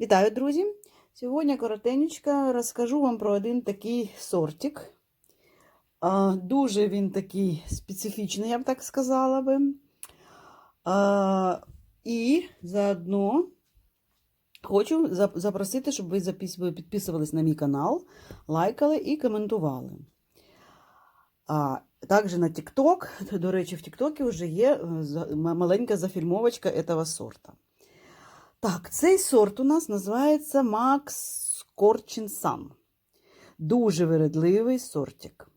Вітаю, друзі! Сьогодні коротенько розкажу вам про один такий сортик. Дуже він такий специфічний, я б так сказала би. І заодно хочу запросити, щоб ви підписувались на мій канал, лайкали і коментували. Також на TikTok, до речі, в TikTok вже є е, маленька зафільмовочка этого сорта. Так, цей сорт у нас називається Scorchin Sun. Дуже вередливий сортик.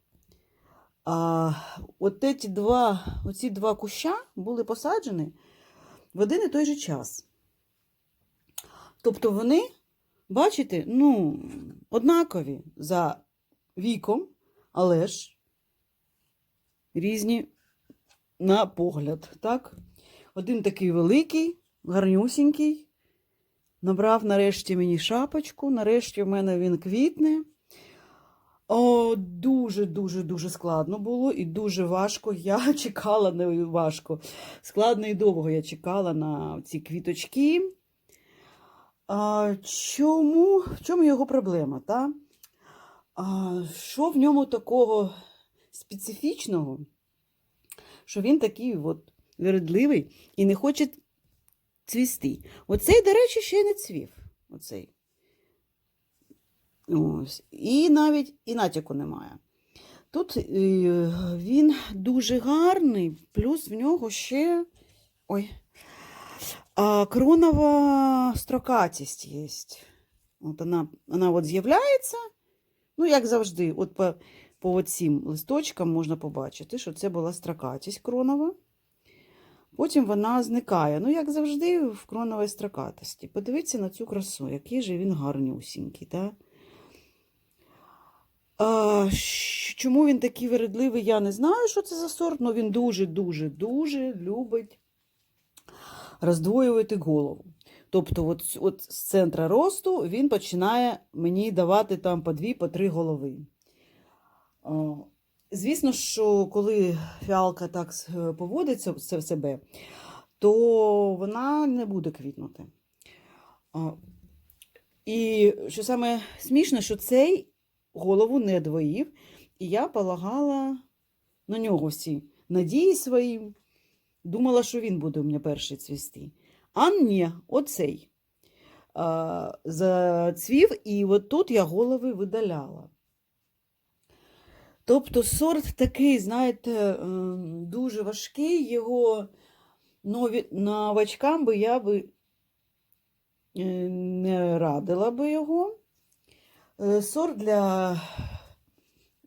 А, от ці два, оці два куща були посаджені в один і той же час. Тобто вони, бачите, ну, однакові за віком, але ж різні на погляд. Так? Один такий великий, гарнюсінький. Набрав нарешті мені шапочку, нарешті в мене він квітне. Дуже-дуже дуже складно було і дуже важко. Я чекала не важко. Складно і довго я чекала на ці квіточки. А, чому? В чому його проблема? Та? А, що в ньому такого специфічного, що він такий от вередливий і не хоче цвісти. Оцей, до речі, ще не цвів. Оцей. Ось. І навіть і натяку немає. Тут е, він дуже гарний, плюс в нього ще ой, кронова строкатість є. От вона, вона от з'являється, ну, як завжди, от по, по цим листочкам можна побачити, що це була строкатість кронова. Потім вона зникає. Ну, як завжди, в кроновій строкатості. Подивіться на цю красу, який же він гарнюсінький. Та? А, чому він такий вередливий, я не знаю, що це за сорт, але він дуже-дуже-дуже любить роздвоювати голову. Тобто, от, от з центра росту він починає мені давати там по дві, по три голови. Звісно, що коли фіалка так поводиться в себе, то вона не буде квітнути. І що саме смішне, що цей голову не двоїв, і я полагала на нього всі надії свої. Думала, що він буде у мене перший цвісти. А ні, оцей зацвів, і от тут я голови видаляла. Тобто сорт такий, знаєте, ем, дуже важкий, його нові, новачкам би я би е, не радила би його. Е, Сорт для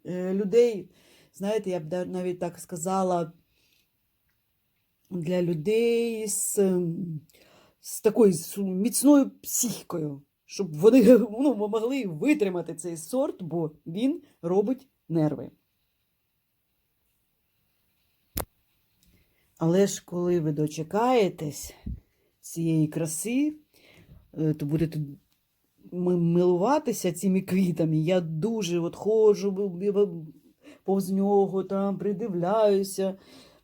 е, людей, знаєте, я б навіть так сказала, для людей з, ем, з такою з міцною психікою, щоб вони ну, могли витримати цей сорт, бо він робить нерви. Але ж коли ви дочекаєтесь цієї краси, е, то будете милуватися цими квітами. Я дуже от ходжу повз нього, там придивляюся,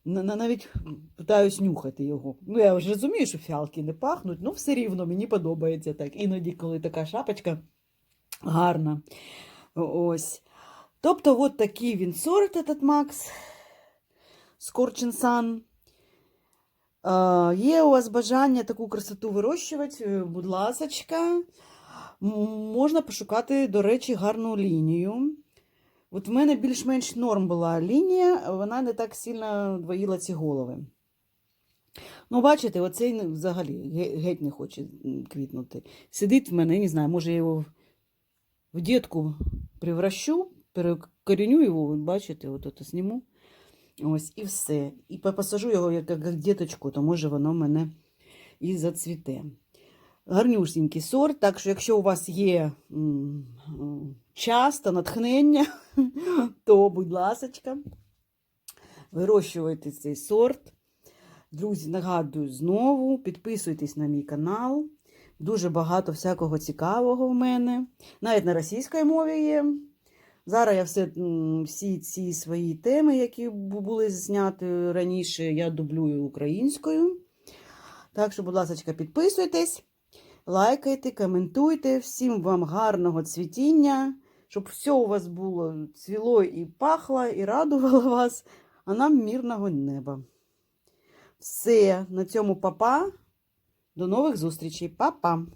на- на- навіть питаюсь нюхати його. Ну, я вже розумію, що фіалки не пахнуть, але все рівно мені подобається так. Іноді, коли така шапочка гарна. Ось. Тобто, от такий він сорт, этот Макс Скорченсан. Е, Є у вас бажання таку красоту вирощувати, е, будь ласочка. Можна пошукати, до речі, гарну лінію. От в мене більш-менш норм була лінія, вона не так сильно двоїла ці голови. Ну, бачите, оцей взагалі геть не хоче квітнути. Сидить в мене, не знаю, може я його в дітку превращу, перекоріню його, от бачите, от это зніму. Ось, і все. І посажу його як, як діточку, то може воно мене і зацвіте. Гарнюсінький сорт, так що якщо у вас є час та натхнення, то, будь ласочка, вирощуйте цей сорт. Друзі, нагадую знову, підписуйтесь на мій канал. Дуже багато всякого цікавого в мене. Навіть на російській мові є. Зараз я все, всі ці свої теми, які були зняті раніше, я дублюю українською. Так що, будь ласка, підписуйтесь. лайкайте, коментуйте. Всім вам гарного цвітіння, щоб все у вас було цвіло і пахло, і радувало вас, а нам мирного неба. Все, на цьому папа. До нових зустрічей. Па-па!